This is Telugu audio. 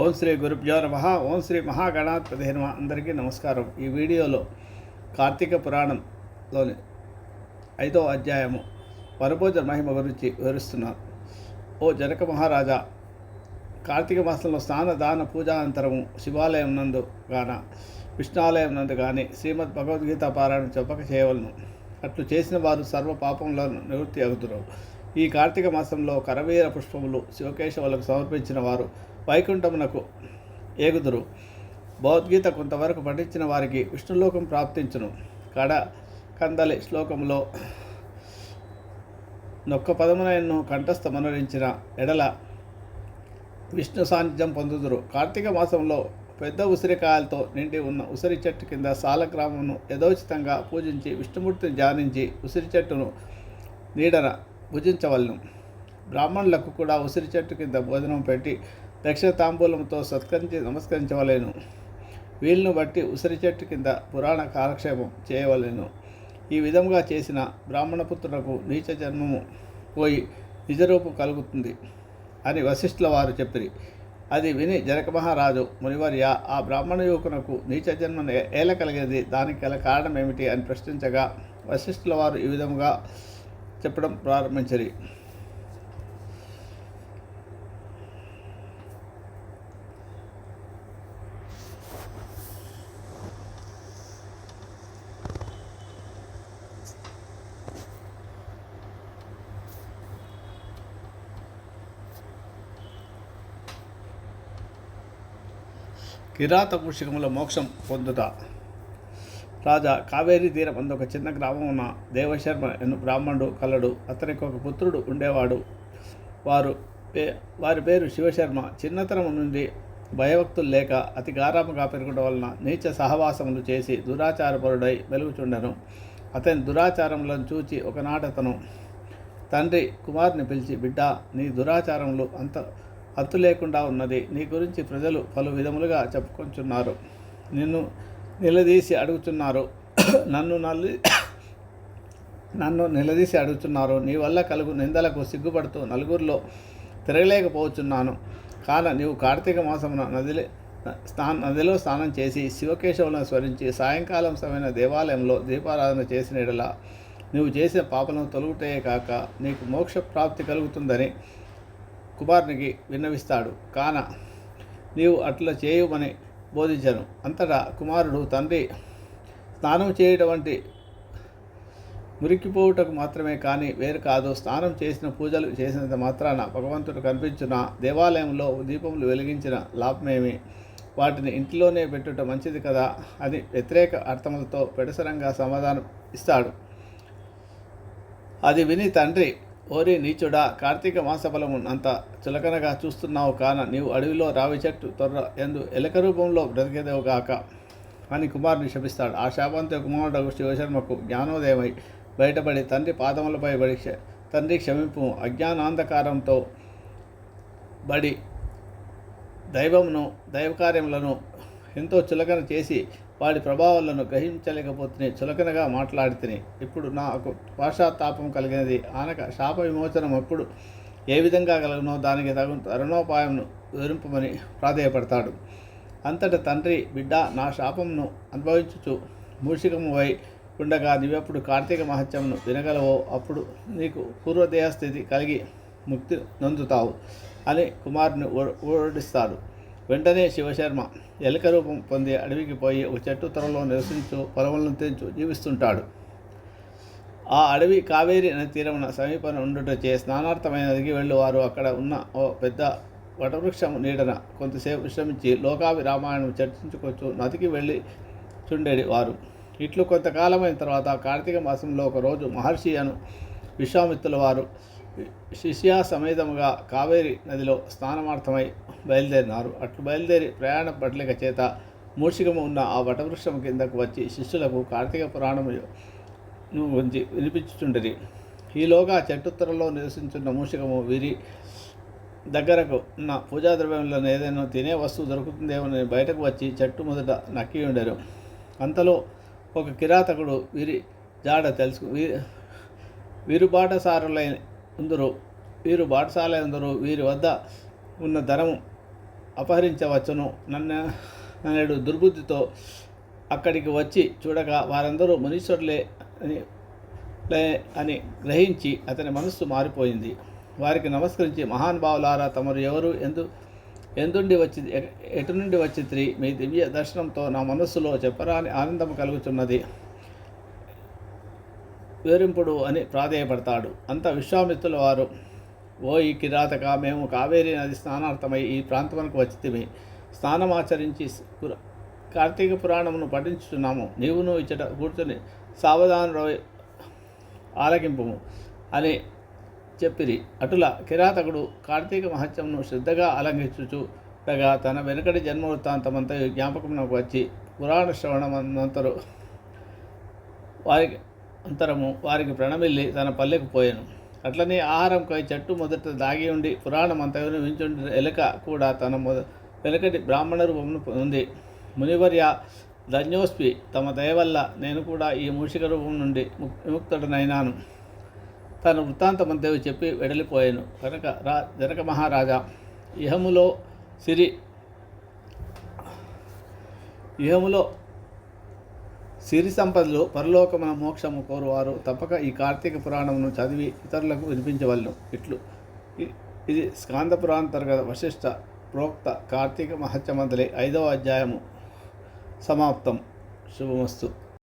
ఓం శ్రీ గురుభ్యో నమ. ఓం శ్రీ మహాగణాధిపతి నమ. అందరికీ నమస్కారం. ఈ వీడియోలో కార్తీక పురాణంలోని ఐదో అధ్యాయము వనభోజ మహిమ గురించి వివరిస్తున్నారు. ఓ జనక మహారాజా కార్తీక మాసంలో స్నాన దాన పూజా అంతరము శివాలయం నందు గాన విష్ణాలయం నందు కానీ శ్రీమద్ భగవద్గీత పారాయణం చెప్పక చేయవలను. అట్లు చేసిన వారు సర్వ పాపంలో నివృత్తి అవుతున్నారు ఈ కార్తీక మాసంలో కరవీర పుష్పములు శివకేశవులకు సమర్పించిన వారు వైకుంఠమునకు ఏగుదురు. భగవద్గీత కొంతవరకు పఠించిన వారికి విష్ణులోకం ప్రాప్తించును. కడ కందలి శ్లోకంలో నొక్క పదమునను కంఠస్థ మనరించిన ఎడల విష్ణు సాన్నిధ్యం పొందుదురు. కార్తీక మాసంలో పెద్ద ఉసిరికాయలతో నిండి ఉన్న ఉసిరి చెట్టు కింద సాలగ్రామమును యథోచితంగా పూజించి విష్ణుమూర్తిని ధ్యానించి ఉసిరి చెట్టును నీడన భుజించవలను. బ్రాహ్మణులకు కూడా ఉసిరి చెట్టు కింద భోజనం పెట్టి దక్షిణ తాంబూలంతో సత్కరించి నమస్కరించవలేను. వీళ్ళను బట్టి ఉసిరి చెట్టు కింద పురాణ కాలక్షేపం చేయవలెను. ఈ విధంగా చేసిన బ్రాహ్మణపుత్రులకు నీచ జన్మము పోయి నిజరూపు కలుగుతుంది అని వశిష్ఠుల వారు చెప్పిరి. అది విని జనక మహారాజు మునివర్య ఆ బ్రాహ్మణ యువకునకు నీచ జన్మ ఏల కలిగేది దానికి గల కారణం ఏమిటి అని ప్రశ్నించగా వశిష్ఠుల వారు ఈ విధంగా చెప్పడం ప్రారంభించరి. కిరాత పుష్కముల మోక్షం పొందుట. రాజా కావేరీ తీరం అందు ఒక చిన్న గ్రామం ఉన్న దేవశర్మ ఎను బ్రాహ్మణుడు కలడు అతనికి ఒక పుత్రుడు ఉండేవాడు. వారు పే వారి పేరు శివశర్మ. చిన్నతనం నుండి భయభక్తులు లేక అతి గారాముగా పెరగడం వలన నీచ సహవాసములు చేసి దురాచారపరుడై వెలుగుచుండెను అతని దురాచారములను చూచి ఒకనాడు అతను తండ్రి కుమారుని పిలిచి బిడ్డ నీ దురాచారములు అంత అత్తు లేకుండా ఉన్నది. నీ గురించి ప్రజలు పలు విధములుగా చెప్పుకొంచున్నారు. నిన్ను నిలదీసి అడుగుతున్నారు. నన్ను నల్లి నన్ను నిలదీసి అడుగుతున్నారు. నీ వల్ల కలుగు నిందలకు సిగ్గుపడుతూ నలుగురిలో తిరగలేకపోతున్నాను. కాన నీవు కార్తీక మాసమున నదిలే స్నా నదిలో స్నానం చేసి శివకేశవులను స్మరించి సాయంకాలం సమయమైన దేవాలయంలో దీపారాధన చేసిన ఎడల నీవు చేసిన పాపలను తొలుగుటే కాక నీకు మోక్ష ప్రాప్తి కలుగుతుందని కుమారునికి విన్నవిస్తాడు. కాన నీవు అట్లా చేయమని బోధించాను. అంతటా కుమారుడు తండ్రి స్నానం చేయడం వంటి మురికిపోవుటకు మాత్రమే కానీ వేరు కాదు. స్నానం చేసిన పూజలు చేసినంత మాత్రాన భగవంతుడు కనిపించిన దేవాలయంలో దీపములు వెలిగించిన లాభమేమి? వాటిని ఇంటిలోనే పెట్టుట మంచిది కదా? అని వ్యతిరేక అర్థములతో పెడసరంగా సమాధానం ఇస్తాడు. అది విని తండ్రి ఓరి నీచుడా కార్తీక మాసఫలము అంత చులకనగా చూస్తున్నావు కాన నీవు అడవిలో రావి చెట్టు తొర్ర ఎందు ఎలక రూపంలో బ్రతికేదేవు గాక. అని కుమారుని శపిస్తాడు. ఆ శాపంతో కుమారుడు శివశర్మకు జ్ఞానోదయమై బయటపడి తండ్రి పాదములపై బడి క్ష- తండ్రి క్షమింపు అజ్ఞానాంధకారంతో బడి దైవమును దైవకార్యములను ఎంతో చులకన చేసి వాడి ప్రభావాలను గ్రహించలేకపోతే చులకనగా మాట్లాడితే ఇప్పుడు నాకు పాశ్చాత్తాపం కలిగినది. ఆనక శాప విమోచనం ఎప్పుడు ఏ విధంగా కలుగునో దానికి తగు తరుణోపాయంను వివరింపమని ప్రాధేయపడతాడు. అంతట తండ్రి బిడ్డ నా శాపంను అనుభవించుచు. మూషికమువై ఉండగా నీవెప్పుడు కార్తీక మహత్యమును వినగలవో అప్పుడు నీకు పూర్వదేహస్థితి కలిగి ముక్తి నొందుతావు అని కుమారుని ఓ- ఓడిస్తాడు. వెంటనే శివశర్మ ఎలుక రూపం పొంది అడవికి పోయి ఒక చెట్టు త్వరలో నివసించు పొలములను తెంచు జీవిస్తుంటాడు. ఆ అడవి కావేరి నది తీరమున సమీపన ఉండుటచే స్నానార్థమైన నదికి వెళ్ళి. వారు అక్కడ ఉన్న ఓ పెద్ద వటవృక్షము నీడన కొంతసేపు విశ్రమించి లోకావి రామాయణం చర్చించుకొచ్చు. నదికి వెళ్ళి చుండేది వారు. ఇట్లు కొంతకాలమైన తర్వాత కార్తీక మాసంలో ఒకరోజు మహర్షి అను విశ్వామిత్రుల వారు శిష్య సమేతముగా కావేరి నదిలో స్నానమార్థమై బయలుదేరినారు. అట్లు బయలుదేరి ప్రయాణ పట్లిక చేత మూషికము ఉన్న ఆ వటవృక్షం కిందకు వచ్చి శిష్యులకు కార్తీక పురాణము గురించి వినిపించుచుండరి. ఈలోగా చెట్టుత్తరలో నివసించున్న మూషికము వీరి దగ్గరకు ఉన్న పూజా ద్రవ్యంలో ఏదైనా తినే వస్తువు దొరుకుతుందేమని బయటకు వచ్చి చెట్టు మొదట నక్కి ఉండరు అంతలో ఒక కిరాతకుడు వీరి జాడ తెలుసు వీ వీరు బాటసారులై ఉందరు వీరు బాటసాల ఉందరు వీరి వద్ద ఉన్న ధనము అపహరించవచ్చును. నన్ను నేడు దుర్బుద్ధితో అక్కడికి వచ్చి చూడగా వారందరూ మునీశ్వరులే అని లే అని గ్రహించి అతని మనస్సు మారిపోయింది. వారికి నమస్కరించి మహానుభావులారా తమరు ఎవరు? ఎందు ఎందుండి వచ్చి ఎటు నుండి వచ్చి మీ దివ్య దర్శనంతో నా మనస్సులో చెప్పరాని ఆనందం కలుగుతున్నది వివరింపుడు అని ప్రాధేయపడతాడు. అంత విశ్వామిత్రుల వారు ఓ ఈ కిరాతక మేము కావేరీ నది స్నానార్థమై ఈ ప్రాంతమునకు వచ్చితిమి. స్నానమాచరించి కార్తీక పురాణమును పఠించుచున్నాము. నీవును ఇచ్చట కూర్చొని సావధానుడై ఆలకింపుము అని చెప్పిరి. అటుల కిరాతకుడు కార్తీక మహత్యంను శ్రద్ధగా అలంఘించుచుండగా తన వెనుకటి జన్మవృత్తాంతమంతా జ్ఞాపకమునకు వచ్చి పురాణ శ్రవణమంతరు వారికి అంతరము వారికి ప్రణమిల్లి తన పల్లెకు పోయాను. అట్లనే ఆహారంకై చెట్టు మొదట దాగి ఉండి పురాణం అంతయును వించుండి ఎలుక కూడా తన మొద వెనకటి బ్రాహ్మణ రూపమును ఉంది. మునివర్య ధన్యోస్పి తమ దయ వల్ల నేను కూడా ఈ మూషిక రూపం నుండి ముక్- విముక్తుడనైనాను. తన వృత్తాంతమంతయు చెప్పి వెడలిపోయాను. కనుక రా జనక మహారాజా ఇహములో సిరి ఇహములో సిరి సంపదలు పరలోకమున మోక్షము కోరువారు తప్పక ఈ కార్తీక పురాణమును చదివి ఇతరులకు వినిపించవలను. ఇట్లు. ఇది స్కాంద పురాంతర్గత వశిష్ట ప్రోక్త కార్తీక మహత్యమంతలి ఐదవ అధ్యాయము. సమాప్తం. శుభమస్తు.